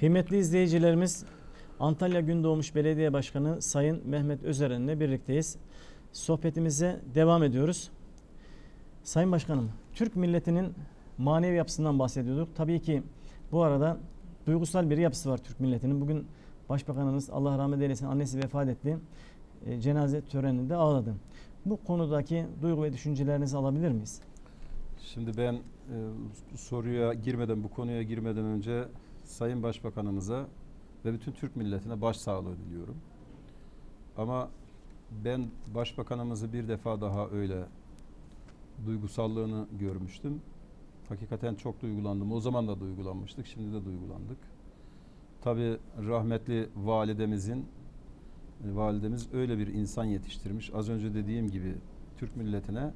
Kıymetli izleyicilerimiz Antalya Gündoğmuş Belediye Başkanı Sayın Mehmet Özeren'le birlikteyiz. Sohbetimize devam ediyoruz. Sayın Başkanım, Türk milletinin manevi yapısından bahsediyorduk. Tabii ki bu arada duygusal bir yapısı var Türk milletinin. Bugün Başbakanımız Allah rahmet eylesin annesi vefat etti. E, cenaze töreninde ağladı. Bu konudaki duygu ve düşüncelerinizi alabilir miyiz? Şimdi ben e, soruya girmeden, bu konuya girmeden önce Sayın Başbakanımıza ve bütün Türk milletine başsağlığı diliyorum. Ama ben Başbakanımızı bir defa daha öyle duygusallığını görmüştüm. Hakikaten çok duygulandım. O zaman da duygulanmıştık, şimdi de duygulandık. Tabii rahmetli validemizin validemiz öyle bir insan yetiştirmiş. Az önce dediğim gibi Türk milletine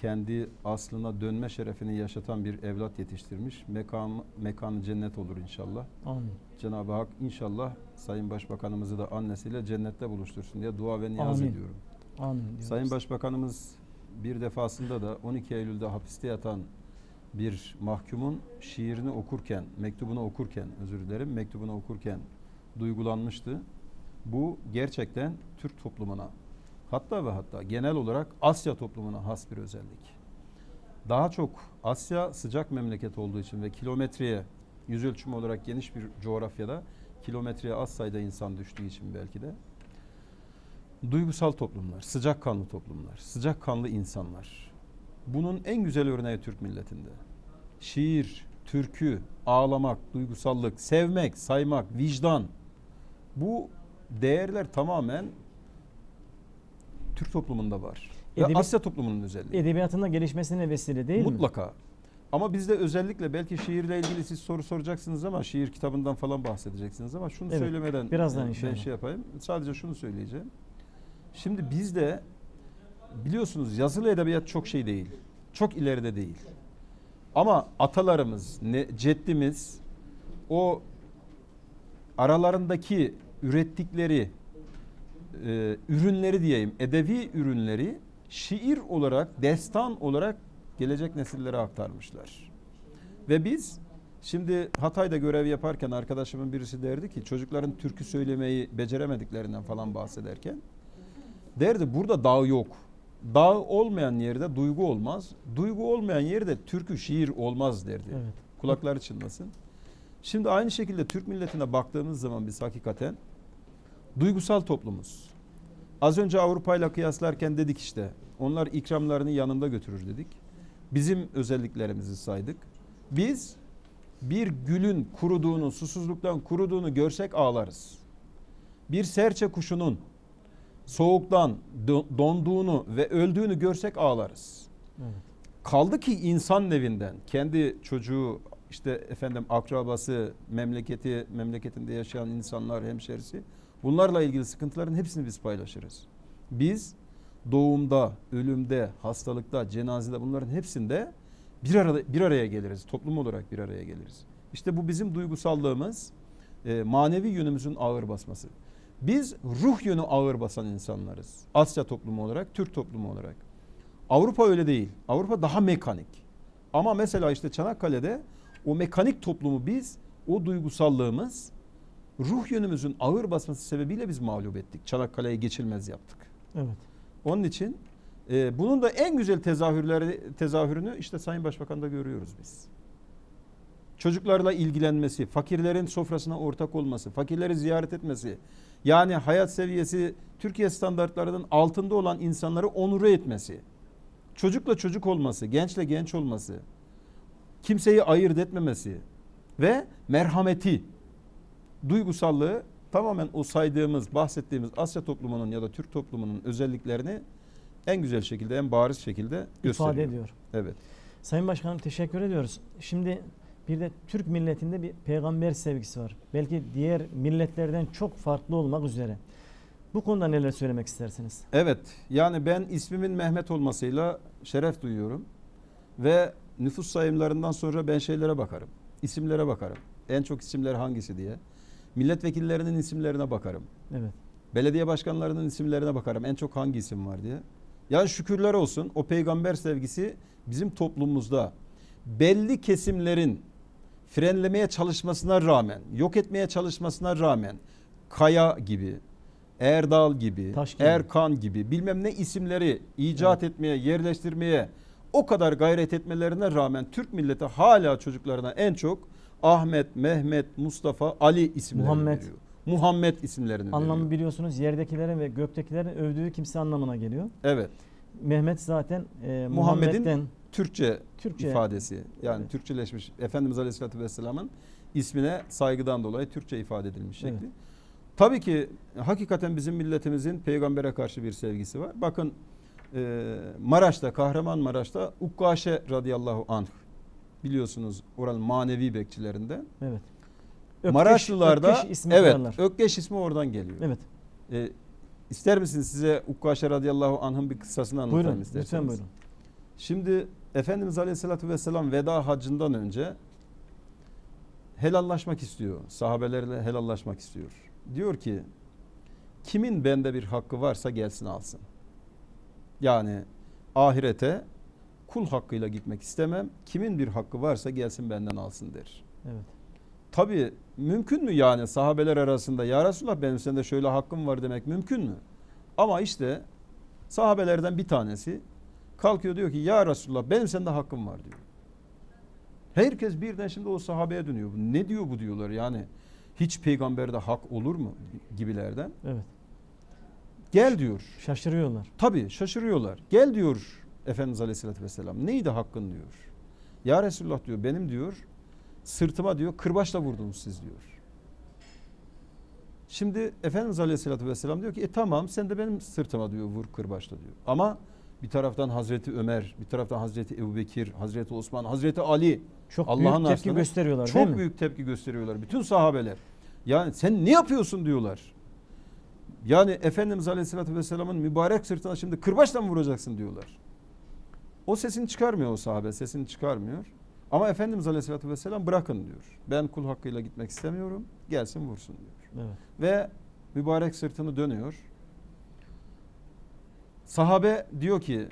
kendi aslına dönme şerefini yaşatan bir evlat yetiştirmiş. Mekan, mekanı cennet olur inşallah. Amin. Cenab-ı Hak inşallah Sayın Başbakanımızı da annesiyle cennette buluştursun diye dua ve niyaz Amin. ediyorum. Amin. diyoruz. Sayın Başbakanımız bir defasında da 12 Eylül'de hapiste yatan bir mahkumun şiirini okurken, mektubunu okurken, özür dilerim, mektubunu okurken duygulanmıştı. Bu gerçekten Türk toplumuna, hatta ve hatta genel olarak Asya toplumuna has bir özellik. Daha çok Asya sıcak memleket olduğu için ve kilometreye yüz ölçümü olarak geniş bir coğrafyada kilometreye az sayıda insan düştüğü için belki de duygusal toplumlar, sıcakkanlı toplumlar, sıcakkanlı insanlar. Bunun en güzel örneği Türk milletinde. Şiir, türkü, ağlamak, duygusallık, sevmek, saymak, vicdan. Bu değerler tamamen Türk toplumunda var. Ve Edebi- Asya toplumunun özelliği. Edebiyatında gelişmesine vesile değil mi? Mutlaka. Ama bizde özellikle belki şiirle ilgili siz soru soracaksınız ama şiir kitabından falan bahsedeceksiniz ama şunu Evet, söylemeden birazdan e, ben şey yapayım. Sadece şunu söyleyeceğim. Şimdi bizde biliyorsunuz yazılı edebiyat çok şey değil. Çok ileride değil. Ama atalarımız, ne, ceddimiz o aralarındaki ürettikleri e, ürünleri diyeyim, edebi ürünleri şiir olarak, destan olarak gelecek nesillere aktarmışlar. Ve biz şimdi Hatay'da görev yaparken arkadaşımın birisi derdi ki çocukların türkü söylemeyi beceremediklerinden falan bahsederken derdi burada dağ yok. Dağ olmayan yerde duygu olmaz. Duygu olmayan yerde türkü şiir olmaz derdi. Evet. Kulakları çınlasın. Şimdi aynı şekilde Türk milletine baktığımız zaman biz hakikaten duygusal toplumuz. Az önce Avrupa ile kıyaslarken dedik işte onlar ikramlarını yanında götürür dedik. Bizim özelliklerimizi saydık. Biz bir gülün kuruduğunu, susuzluktan kuruduğunu görsek ağlarız. Bir serçe kuşunun soğuktan do- donduğunu ve öldüğünü görsek ağlarız. Evet. Kaldı ki insan nevinden kendi çocuğu işte efendim akrabası, memleketi, memleketinde yaşayan insanlar, hemşerisi bunlarla ilgili sıkıntıların hepsini biz paylaşırız. Biz doğumda, ölümde, hastalıkta, cenazede bunların hepsinde bir arada bir araya geliriz. Toplum olarak bir araya geliriz. İşte bu bizim duygusallığımız, e, manevi yönümüzün ağır basması. Biz ruh yönü ağır basan insanlarız. Asya toplumu olarak, Türk toplumu olarak. Avrupa öyle değil. Avrupa daha mekanik. Ama mesela işte Çanakkale'de o mekanik toplumu biz o duygusallığımız ruh yönümüzün ağır basması sebebiyle biz mağlup ettik. Çanakkale'yi geçilmez yaptık. Evet. Onun için e, bunun da en güzel tezahürleri tezahürünü işte Sayın Başbakan'da görüyoruz biz. Çocuklarla ilgilenmesi, fakirlerin sofrasına ortak olması, fakirleri ziyaret etmesi, yani hayat seviyesi Türkiye standartlarının altında olan insanları onuru etmesi, çocukla çocuk olması, gençle genç olması, kimseyi ayırt etmemesi ve merhameti, duygusallığı tamamen o saydığımız, bahsettiğimiz Asya toplumunun ya da Türk toplumunun özelliklerini en güzel şekilde, en bariz şekilde gösteriyor. İfade ediyor. Evet. Sayın Başkanım teşekkür ediyoruz. Şimdi bir de Türk milletinde bir peygamber sevgisi var. Belki diğer milletlerden çok farklı olmak üzere. Bu konuda neler söylemek istersiniz? Evet. Yani ben ismimin Mehmet olmasıyla şeref duyuyorum. Ve nüfus sayımlarından sonra ben şeylere bakarım. İsimlere bakarım. En çok isimler hangisi diye. Milletvekillerinin isimlerine bakarım. Evet. Belediye başkanlarının isimlerine bakarım. En çok hangi isim var diye. Yani şükürler olsun o peygamber sevgisi bizim toplumumuzda belli kesimlerin frenlemeye çalışmasına rağmen, yok etmeye çalışmasına rağmen Kaya gibi, Erdal gibi, Taş gibi. Erkan gibi bilmem ne isimleri icat etmeye, yerleştirmeye o kadar gayret etmelerine rağmen Türk milleti hala çocuklarına en çok Ahmet, Mehmet, Mustafa, Ali isimlerini Muhammed. veriyor. Muhammed isimlerini Anlamı veriyor. biliyorsunuz yerdekilerin ve göktekilerin övdüğü kimse anlamına geliyor. Evet. Mehmet zaten e, Muhammed'in Muhammed'den Türkçe, Türkçe ifadesi. Yani Evet. Türkçeleşmiş. Efendimiz Aleyhisselatü Vesselam'ın ismine saygıdan dolayı Türkçe ifade edilmiş şekli. Evet. Tabii ki hakikaten bizim milletimizin peygambere karşı bir sevgisi var. Bakın e, Maraş'ta, Kahramanmaraş'ta Ukkaşe radıyallahu anh biliyorsunuz oranın manevi bekçilerinden. evet. Ökkeş- Maraşlılarda Ökkeş ismi evet koyarlar. Ökkeş ismi oradan geliyor. Evet. E, ister misiniz size Ukkaşe radıyallahu anh'ın bir kıssasını anlatayım Buyurun. isterseniz? Lütfen buyurun. Şimdi Efendimiz Aleyhisselatü Vesselam veda hacından önce helallaşmak istiyor. Sahabelerle helallaşmak istiyor. Diyor ki kimin bende bir hakkı varsa gelsin alsın. Yani ahirete kul hakkıyla gitmek istemem. Kimin bir hakkı varsa gelsin benden alsın der. Evet. Tabi mümkün mü yani sahabeler arasında ya Resulallah benim sende şöyle hakkım var demek mümkün mü? Ama işte sahabelerden bir tanesi kalkıyor diyor ki ya Resulallah benim sende hakkım var diyor. Herkes birden şimdi o sahabeye dönüyor. Ne diyor bu diyorlar yani hiç peygamberde hak olur mu gibilerden. Evet. Gel diyor. Şaşırıyorlar. Tabi şaşırıyorlar. Gel diyor Efendimiz Aleyhisselatü Vesselam. Neydi hakkın diyor. Ya Resulullah diyor benim diyor sırtıma diyor kırbaçla vurdunuz siz diyor. Şimdi Efendimiz Aleyhisselatü Vesselam diyor ki e tamam sen de benim sırtıma diyor vur kırbaçla diyor. Ama bir taraftan Hazreti Ömer, bir taraftan Hazreti Ebu Bekir, Hazreti Osman, Hazreti Ali Çok Allah'ın büyük tepki aşkına gösteriyorlar değil çok mi? büyük tepki gösteriyorlar. Bütün sahabeler. Yani sen ne yapıyorsun diyorlar. Yani Efendimiz Aleyhisselatü Vesselam'ın mübarek sırtına şimdi kırbaçla mı vuracaksın diyorlar. O sesini çıkarmıyor o sahabe. Sesini çıkarmıyor. Ama Efendimiz Aleyhisselatü Vesselam bırakın diyor. Ben kul hakkıyla gitmek istemiyorum. Gelsin vursun diyor. Evet. Ve mübarek sırtını dönüyor. Sahabe diyor ki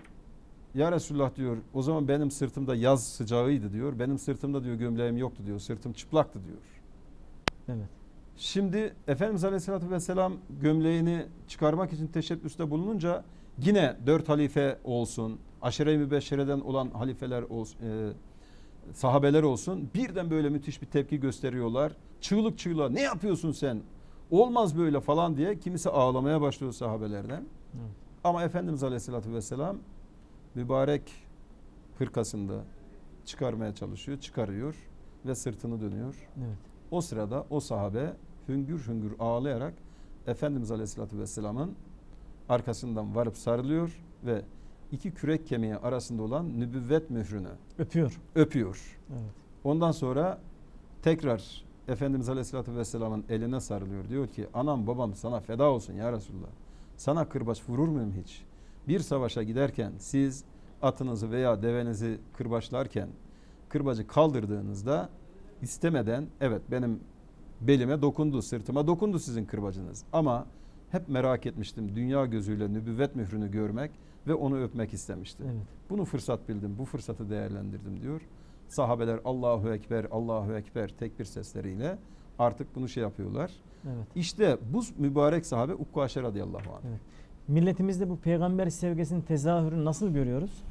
ya Resulullah diyor o zaman benim sırtımda yaz sıcağıydı diyor. Benim sırtımda diyor gömleğim yoktu diyor. Sırtım çıplaktı diyor. Evet. Şimdi Efendimiz Aleyhisselatü Vesselam gömleğini çıkarmak için teşebbüste bulununca yine dört halife olsun, aşere-i mübeşşereden olan halifeler olsun, e, sahabeler olsun birden böyle müthiş bir tepki gösteriyorlar. Çığlık çığlığa ne yapıyorsun sen? Olmaz böyle falan diye kimisi ağlamaya başlıyor sahabelerden. Evet. Ama Efendimiz Aleyhisselatü Vesselam mübarek hırkasında çıkarmaya çalışıyor, çıkarıyor ve sırtını dönüyor. Evet. O sırada o sahabe hüngür hüngür ağlayarak Efendimiz Aleyhisselatü Vesselam'ın arkasından varıp sarılıyor ve iki kürek kemiği arasında olan nübüvvet mührünü Öpüyor. öpüyor. Evet. Ondan sonra tekrar Efendimiz Aleyhisselatü Vesselam'ın eline sarılıyor. Diyor ki anam babam sana feda olsun ya Resulullah. Sana kırbaç vurur muyum hiç? Bir savaşa giderken siz atınızı veya devenizi kırbaçlarken kırbacı kaldırdığınızda istemeden evet benim belime dokundu, sırtıma dokundu sizin kırbacınız. Ama hep merak etmiştim dünya gözüyle nübüvvet mührünü görmek ve onu öpmek istemiştim. Evet. Bunu fırsat bildim, bu fırsatı değerlendirdim diyor. Sahabeler Allahu Ekber, Allahu Ekber tekbir sesleriyle artık bunu şey yapıyorlar. Evet. İşte bu mübarek sahabe Ukkaşe radıyallahu anh. Evet. Milletimizde bu peygamber sevgisinin tezahürünü nasıl görüyoruz?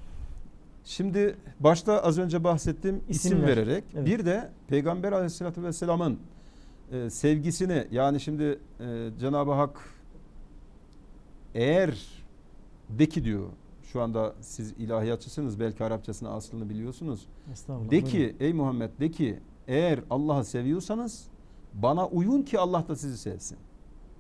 Şimdi başta az önce bahsettiğim isim İsimler. vererek Evet. bir de Peygamber aleyhissalatü vesselamın e, sevgisini yani şimdi e, Cenab-ı Hak eğer de ki diyor şu anda siz ilahiyatçısınız belki Arapçasını aslını biliyorsunuz. Estağfurullah. De buyurun. ki ey Muhammed de ki eğer Allah'ı seviyorsanız bana uyun ki Allah da sizi sevsin.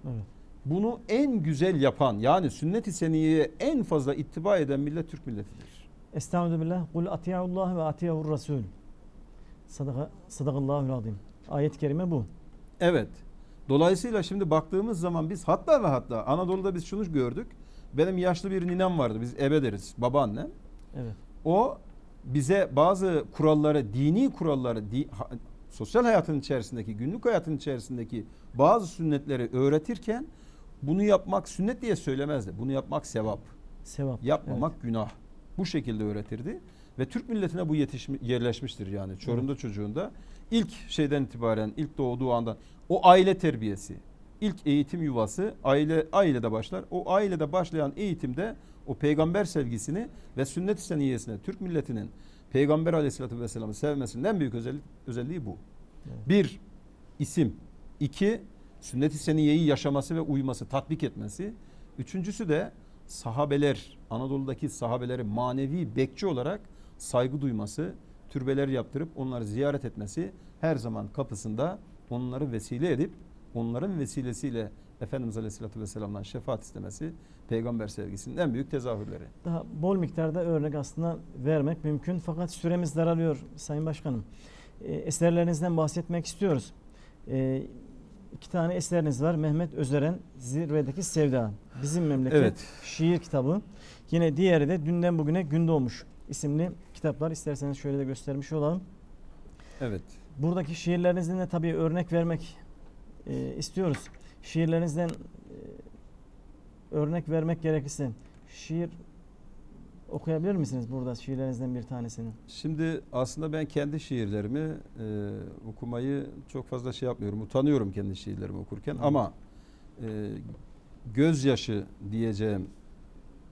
Evet. Bunu en güzel yapan yani sünnet-i seniyeye en fazla ittiba eden millet Türk milletidir. Estaizu billah. Kul atiyahullah ve atiyahur rasul. Sadaka, sadakallahul azim. Ayet-i kerime bu. Evet. Dolayısıyla şimdi baktığımız zaman biz hatta ve hatta Anadolu'da biz şunu gördük. Benim yaşlı bir ninem vardı. Biz ebe deriz. Babaannem. Evet. O bize bazı kuralları, dini kuralları, di- ha- sosyal hayatın içerisindeki, günlük hayatın içerisindeki bazı sünnetleri öğretirken bunu yapmak sünnet diye söylemezdi. Bunu yapmak sevap. Sevap. Yapmamak günah. Bu şekilde öğretirdi. Ve Türk milletine bu yetişmi, yerleşmiştir yani. Çorum'da çocuğunda İlk şeyden itibaren, ilk doğduğu andan o aile terbiyesi, ilk eğitim yuvası aile ailede başlar. O ailede başlayan eğitimde o peygamber sevgisini ve sünnet-i seniyyesine Türk milletinin Peygamber aleyhissalatü vesselam'ı sevmesinin en büyük özellik, özelliği bu. Evet. Bir, isim. iki sünnet-i seniyyeyi yaşaması ve uyması, tatbik etmesi. Üçüncüsü de sahabeler, Anadolu'daki sahabeleri manevi bekçi olarak saygı duyması, türbeler yaptırıp onları ziyaret etmesi, her zaman kapısında onları vesile edip onların vesilesiyle Efendimiz Aleyhisselatü Vesselam'dan şefaat istemesi peygamber sevgisinin en büyük tezahürleri. Daha bol miktarda örnek aslında vermek mümkün fakat süremiz daralıyor Sayın Başkanım. E, eserlerinizden bahsetmek istiyoruz. E, iki tane eseriniz var. Mehmet Özeren Zirvedeki Sevda. Bizim memleket Evet. şiir kitabı. Yine diğeri de Dünden Bugüne Gün Doğmuş isimli kitaplar. İsterseniz şöyle de göstermiş olalım. Evet. Buradaki şiirlerinizden de tabii örnek vermek e, istiyoruz. Şiirlerinizden e, örnek vermek gerekirse şiir okuyabilir misiniz burada şiirlerinizden bir tanesini? Şimdi aslında ben kendi şiirlerimi e, okumayı çok fazla şey yapmıyorum. Utanıyorum kendi şiirlerimi okurken ama e, gözyaşı diyeceğim.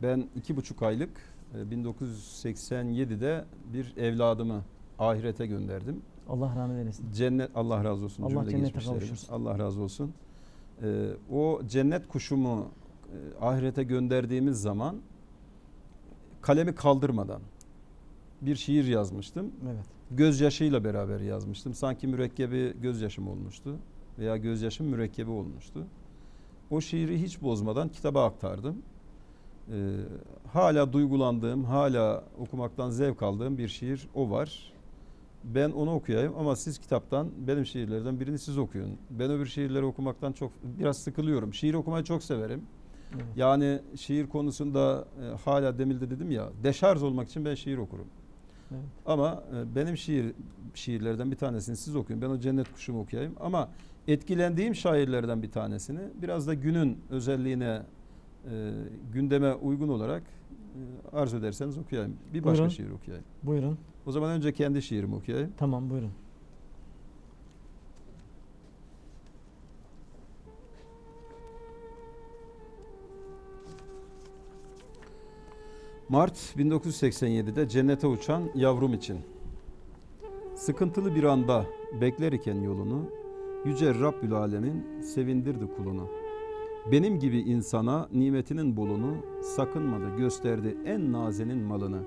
Ben iki buçuk aylık e, 1987'de bir evladımı ahirete gönderdim. Allah rahmet eylesin. Cennet Allah razı olsun. Allah cennete kavuştursun. Allah razı olsun. E, o cennet kuşumu e, ahirete gönderdiğimiz zaman kalemi kaldırmadan bir şiir yazmıştım Evet. gözyaşıyla beraber yazmıştım. Sanki mürekkebi gözyaşım olmuştu veya gözyaşım mürekkebi olmuştu. O şiiri hiç bozmadan kitaba aktardım. Ee, hala duygulandığım, hala okumaktan zevk aldığım bir şiir o var. Ben onu okuyayım ama siz kitaptan benim şiirlerden birini siz okuyun. Ben öbür şiirleri okumaktan çok biraz sıkılıyorum. Şiir okumayı çok severim. evet. Yani şiir konusunda e, hala demilde dedim ya deşarj olmak için ben şiir okurum. Evet. Ama e, benim şiir şiirlerden bir tanesini siz okuyun. Ben o cennet kuşumu okuyayım. Ama etkilendiğim şairlerden bir tanesini biraz da günün özelliğine e, gündeme uygun olarak arzu ederseniz okuyayım. Bir başka Buyurun. şiir okuyayım. Buyurun. O zaman önce kendi şiirimi okuyayım. Tamam buyurun. Mart 1987'de cennete uçan yavrum için. Sıkıntılı bir anda bekler iken yolunu, Yüce Rabbül Alemin sevindirdi kulunu. Benim gibi insana nimetinin bolunu, sakınmadı gösterdi en nazenin malını.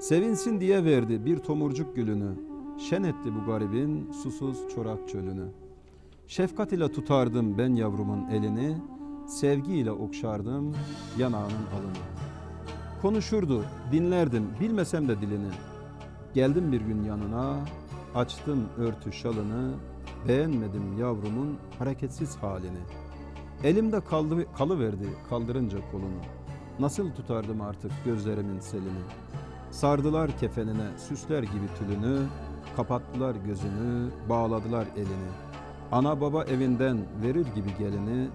Sevinsin diye verdi bir tomurcuk gülünü, şen etti bu garibin susuz çorak çölünü. Şefkat ile tutardım ben yavrumun elini, sevgiyle okşardım yanağının alını. Konuşurdu, dinlerdim, bilmesem de dilini. Geldim bir gün yanına, açtım örtü şalını, beğenmedim yavrumun hareketsiz halini. Elimde kaldı, kalıverdi kaldırınca kolunu. Nasıl tutardım artık gözlerimin selini. Sardılar kefenine süsler gibi tülünü, kapattılar gözünü, bağladılar elini. Ana baba evinden verir gibi gelini,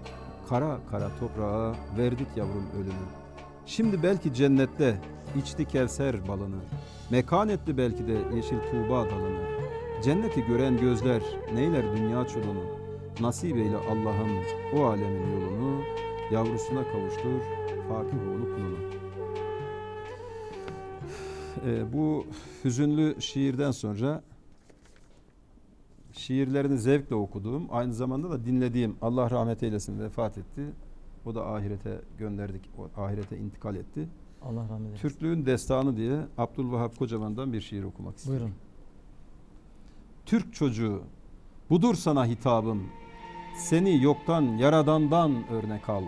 kara kara toprağa verdik yavrum ölünü. Şimdi belki cennette içti kevser balını. Mekan etti belki de yeşil tuğba dalını. Cenneti gören gözler neyler dünya çolunu. Nasip eyle Allah'ım o alemin yolunu. Yavrusuna kavuştur Fatih oğlu kulunu. Ee, bu hüzünlü şiirden sonra şiirlerini zevkle okuduğum, aynı zamanda da dinlediğim Allah rahmet eylesin vefat etti. O da ahirete gönderdik, o ahirete intikal etti. Allah rahmet eylesin. Türklüğün destanı diye Abdülvahap Kocaman'dan bir şiir okumak istiyorum. Buyurun. Türk çocuğu, budur sana hitabım. Seni yoktan, yaradandan örnek al.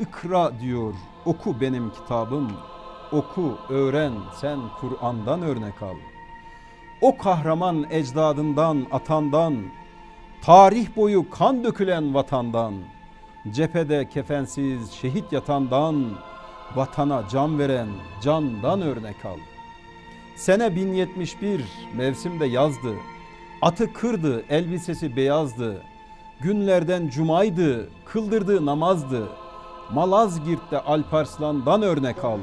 İkra diyor, oku benim kitabım. Oku, öğren, sen Kur'an'dan örnek al. O kahraman ecdadından, atandan, tarih boyu kan dökülen vatandan, cephede kefensiz şehit yatandan, vatana can veren candan örnek al. Sene 1071 mevsimde yazdı. Atı kırdı, elbisesi beyazdı. Günlerden cumaydı, kıldırdığı namazdı. Malazgirt'te Alparslan'dan örnek al.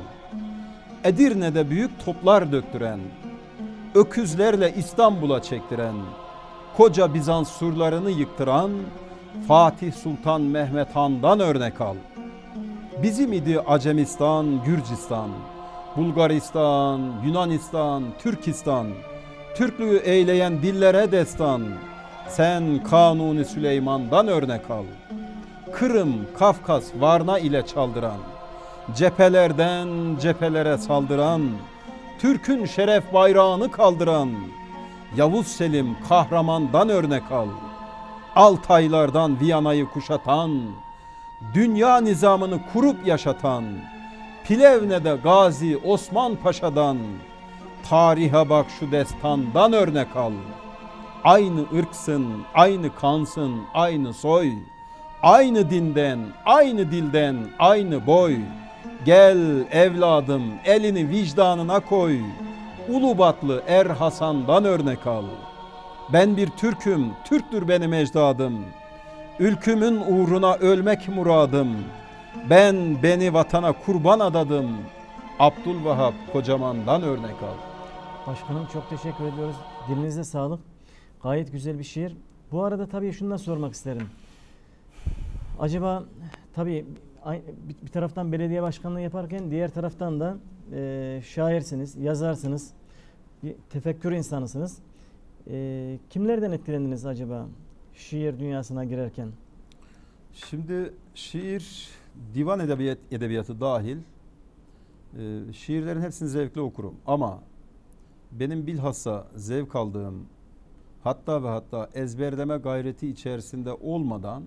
Edirne'de büyük toplar döktüren, öküzlerle İstanbul'a çektiren, koca Bizans surlarını yıktıran Fatih Sultan Mehmet Han'dan örnek al. Bizim idi Acemistan, Gürcistan, Bulgaristan, Yunanistan, Türkistan, Türklüğü eyleyen dillere destan. Sen Kanuni Süleyman'dan örnek al. Kırım, Kafkas, Varna ile çaldıran, cephelerden cephelere saldıran, Türk'ün şeref bayrağını kaldıran, Yavuz Selim kahramandan örnek al. Altaylardan Viyana'yı kuşatan, dünya nizamını kurup yaşatan, Plevne'de Gazi Osman Paşa'dan, tarihe bak şu destandan örnek al. Aynı ırksın, aynı kansın, aynı soy, aynı dinden, aynı dilden, aynı boy. Gel evladım elini vicdanına koy. Ulubatlı Er Hasan'dan örnek al. Ben bir Türk'üm, Türktür benim ecdadım. Ülkümün uğruna ölmek muradım. Ben beni vatana kurban adadım. Abdülvahap Kocaman'dan örnek al. Başkanım çok teşekkür ediyoruz. Dilinize sağlık. Gayet güzel bir şiir. Bu arada tabii şunu da sormak isterim. Acaba tabii bir taraftan belediye başkanlığı yaparken diğer taraftan da e, şairsiniz, yazarsınız, bir tefekkür insanısınız. E, kimlerden etkilendiniz acaba şiir dünyasına girerken? Şimdi şiir, divan edebiyat, edebiyatı dahil e, şiirlerin hepsini zevkle okurum. Ama benim bilhassa zevk aldığım hatta ve hatta ezberleme gayreti içerisinde olmadan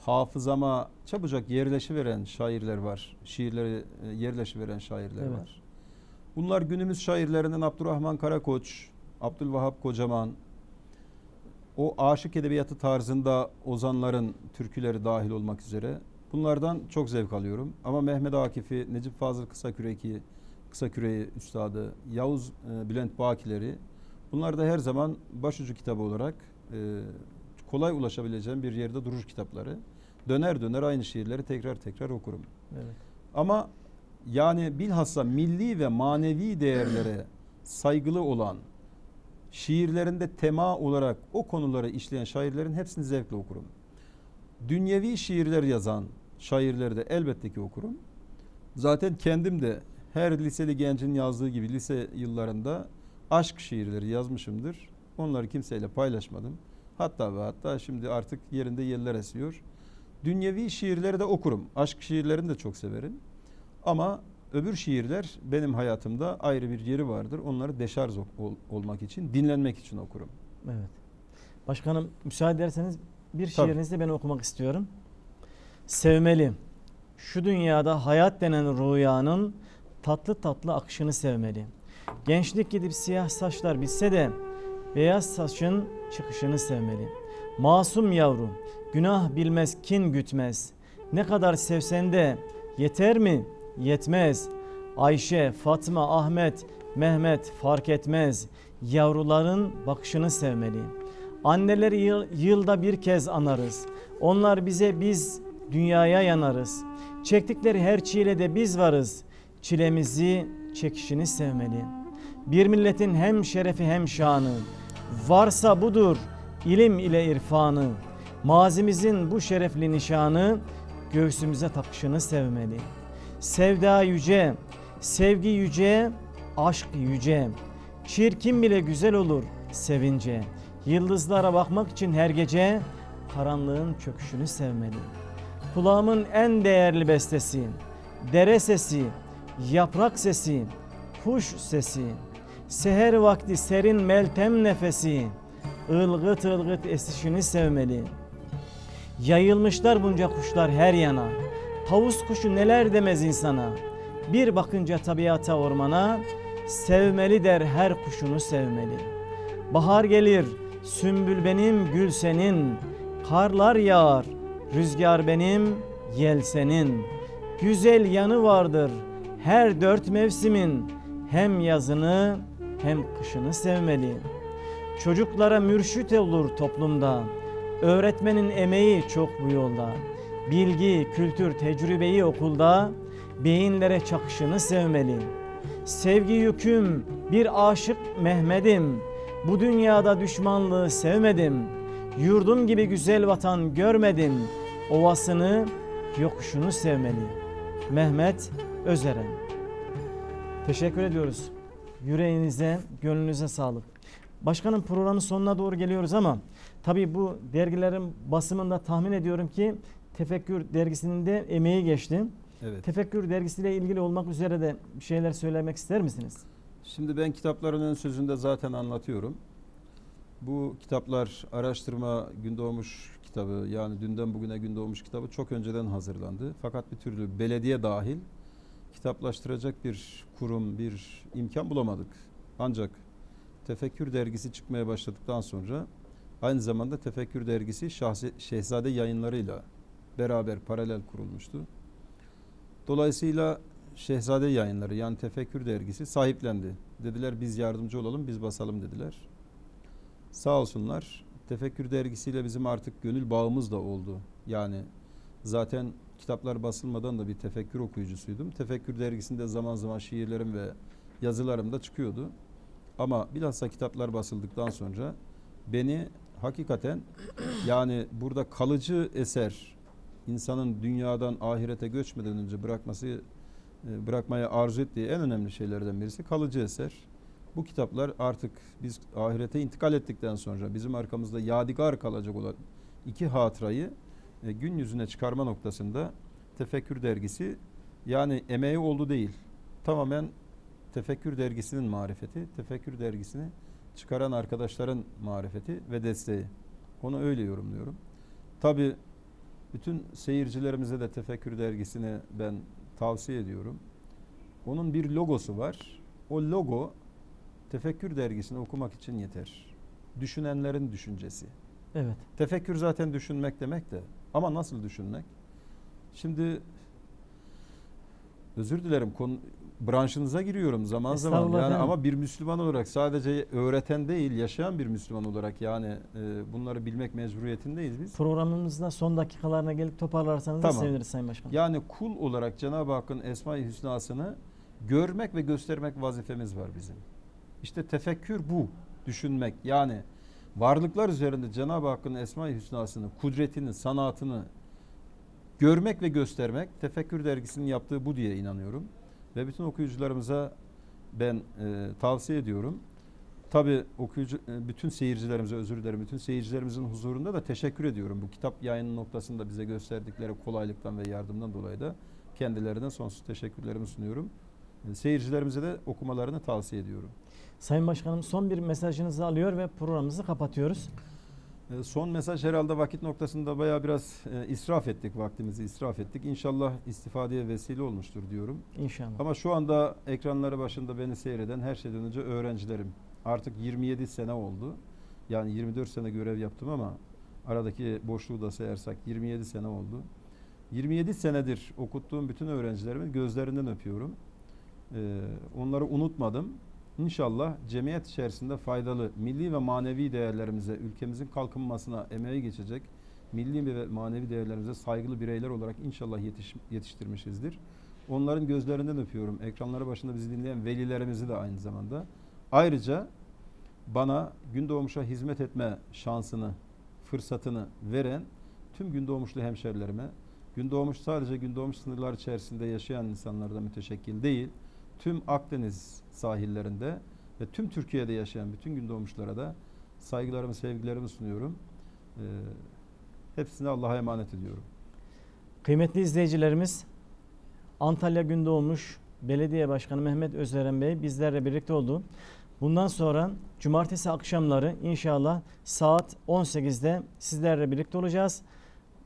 hafızama çabucak yerleşiveren şairler var. Şiirleri e, yerleşiveren şairler Evet. var. Bunlar günümüz şairlerinden Abdurrahman Karakoç, Abdülvahap Kocaman, o aşık edebiyatı tarzında ozanların türküleri dahil olmak üzere bunlardan çok zevk alıyorum. Ama Mehmet Akif'i, Necip Fazıl Kısaküre'yi, Kısaküre'yi üstadı, Yavuz e, Bülent Bakileri bunlar da her zaman başucu kitabı olarak e, kolay ulaşabileceğim bir yerde durur kitapları. Döner döner aynı şiirleri tekrar tekrar okurum. Evet. Ama yani bilhassa milli ve manevi değerlere saygılı olan şiirlerinde tema olarak o konuları işleyen şairlerin hepsini zevkle okurum. Dünyevi şiirler yazan şairleri de elbette ki okurum. Zaten kendim de her liseli gencin yazdığı gibi lise yıllarında aşk şiirleri yazmışımdır. Onları kimseyle paylaşmadım. Hatta ve hatta şimdi artık yerinde yerler esiyor. Dünyevi şiirleri de okurum. Aşk şiirlerini de çok severim. Ama öbür şiirler benim hayatımda ayrı bir yeri vardır. Onları deşarj ol- ol- olmak için, dinlenmek için okurum. Evet. Başkanım müsaade ederseniz bir Tabii. şiirinizi ben okumak istiyorum. Sevmeli. Şu dünyada hayat denen rüyanın tatlı tatlı akışını sevmeli. Gençlik gidip siyah saçlar bitse de beyaz saçın çıkışını sevmeli. Masum yavru, günah bilmez, kin gütmez. Ne kadar sevsen de yeter mi? Yetmez. Ayşe, Fatma, Ahmet, Mehmet fark etmez. Yavruların bakışını sevmeli. Anneleri yıl- yılda bir kez anarız. Onlar bize biz dünyaya yanarız. Çektikleri her çilede biz varız. Çilemizi çekişini sevmeli. Bir milletin hem şerefi hem şanı. Varsa budur ilim ile irfanı. Mazimizin bu şerefli nişanı göğsümüze takışını sevmeli. Sevda yüce, sevgi yüce, aşk yüce. Çirkin bile güzel olur sevince. Yıldızlara bakmak için her gece karanlığın çöküşünü sevmeli. Kulağımın en değerli bestesi, dere sesi, yaprak sesi, kuş sesi, seher vakti serin meltem nefesi, ılgıt ılgıt esişini sevmeli. Yayılmışlar bunca kuşlar her yana. Tavus kuşu neler demez insana. Bir bakınca tabiata ormana, sevmeli der her kuşunu sevmeli. Bahar gelir, sümbül benim, gül senin. Karlar yağar, rüzgar benim, yel senin. Güzel yanı vardır her dört mevsimin. Hem yazını hem kışını sevmeli. Çocuklara mürşit olur toplumda. Öğretmenin emeği çok bu yolda. Bilgi, kültür, tecrübeyi okulda. Beyinlere çakışını sevmeli. Sevgi yüküm, bir aşık Mehmet'im. Bu dünyada düşmanlığı sevmedim. Yurdum gibi güzel vatan görmedim. Ovasını, yokuşunu sevmeli. Mehmet Özeren. Teşekkür ediyoruz. Yüreğinize, gönlünüze sağlık. Başkanım programın sonuna doğru geliyoruz ama tabii bu dergilerin basımında tahmin ediyorum ki Tefekkür dergisinin de emeği geçti. Evet. Tefekkür dergisiyle ilgili olmak üzere de bir şeyler söylemek ister misiniz? Şimdi ben kitapların ön sözünde zaten anlatıyorum. Bu kitaplar araştırma gün doğmuş kitabı yani dünden bugüne gün doğmuş kitabı çok önceden hazırlandı. Fakat bir türlü belediye dahil kitaplaştıracak bir kurum, bir imkan bulamadık. Ancak Tefekkür dergisi çıkmaya başladıktan sonra aynı zamanda Tefekkür dergisi Şahse- Şehzade yayınlarıyla beraber paralel kurulmuştu. Dolayısıyla Şehzade yayınları yani Tefekkür dergisi sahiplendi. Dediler biz yardımcı olalım, biz basalım dediler. Sağ olsunlar. Tefekkür dergisiyle bizim artık gönül bağımız da oldu. Yani zaten kitaplar basılmadan da bir tefekkür okuyucusuydum. Tefekkür dergisinde zaman zaman şiirlerim ve yazılarım da çıkıyordu. Ama bilhassa kitaplar basıldıktan sonra beni hakikaten yani burada kalıcı eser insanın dünyadan ahirete göçmeden önce bırakması e, bırakmaya arzu ettiği en önemli şeylerden birisi kalıcı eser. Bu kitaplar artık biz ahirete intikal ettikten sonra bizim arkamızda yadigar kalacak olan iki hatırayı e, gün yüzüne çıkarma noktasında Tefekkür dergisi yani emeği oldu değil. Tamamen Tefekkür dergisinin marifeti, Tefekkür dergisini çıkaran arkadaşların marifeti ve desteği. Onu öyle yorumluyorum. Tabi bütün seyircilerimize de Tefekkür dergisini ben tavsiye ediyorum. Onun bir logosu var. O logo Tefekkür dergisini okumak için yeter. Düşünenlerin düşüncesi. Evet. Tefekkür zaten düşünmek demek de ama nasıl düşünmek? Şimdi özür dilerim konu branşınıza giriyorum zaman zaman yani efendim. ama bir Müslüman olarak sadece öğreten değil yaşayan bir Müslüman olarak yani e, bunları bilmek mecburiyetindeyiz biz. Programımızda son dakikalarına gelip toparlarsanız da Tamam. seviniriz Sayın Başkanım. Yani kul olarak Cenab-ı Hakk'ın Esma-i Hüsna'sını görmek ve göstermek vazifemiz var bizim. İşte tefekkür bu. Düşünmek. Yani varlıklar üzerinde Cenab-ı Hakk'ın Esma-i Hüsna'sını, kudretini, sanatını görmek ve göstermek Tefekkür dergisinin yaptığı bu diye inanıyorum. Ve bütün okuyucularımıza ben e, tavsiye ediyorum. Tabi okuyucu e, bütün seyircilerimize özür dilerim. Bütün seyircilerimizin huzurunda da teşekkür ediyorum. Bu kitap yayını noktasında bize gösterdikleri kolaylıktan ve yardımdan dolayı da kendilerine sonsuz teşekkürlerimi sunuyorum. Seyircilerimize de okumalarını tavsiye ediyorum. Sayın Başkanım son bir mesajınızı alıyor ve programımızı kapatıyoruz. E, Son mesaj herhalde vakit noktasında bayağı biraz e, israf ettik vaktimizi israf ettik. İnşallah istifadeye vesile olmuştur diyorum. İnşallah. Ama şu anda ekranları başında beni seyreden her şeyden önce öğrencilerim. Artık 27 sene oldu. Yani 24 sene görev yaptım ama aradaki boşluğu da sayarsak 27 sene oldu. 27 senedir okuttuğum bütün öğrencilerimin gözlerinden öpüyorum. Ee, onları unutmadım. İnşallah cemiyet içerisinde faydalı milli ve manevi değerlerimize, ülkemizin kalkınmasına emeği geçecek milli ve manevi değerlerimize saygılı bireyler olarak inşallah yetiş, yetiştirmişizdir. Onların gözlerinden öpüyorum. Ekranları başında bizi dinleyen velilerimizi de aynı zamanda. Ayrıca bana Gündoğmuş'a hizmet etme şansını, fırsatını veren tüm Gündoğmuşlu hemşerilerime, Gündoğmuş sadece Gündoğmuş sınırlar içerisinde yaşayan insanlardan müteşekkil değil, tüm Akdeniz sahillerinde ve tüm Türkiye'de yaşayan bütün Gündoğmuşlara da saygılarımı, sevgilerimi sunuyorum. Ee, hepsini Allah'a emanet ediyorum. Kıymetli izleyicilerimiz Antalya Gündoğmuş Belediye Başkanı Mehmet Özeren Bey bizlerle birlikte oldu. Bundan sonra cumartesi akşamları inşallah saat 18'de sizlerle birlikte olacağız.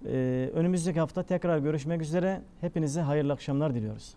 Ee, önümüzdeki hafta tekrar görüşmek üzere. Hepinize hayırlı akşamlar diliyoruz.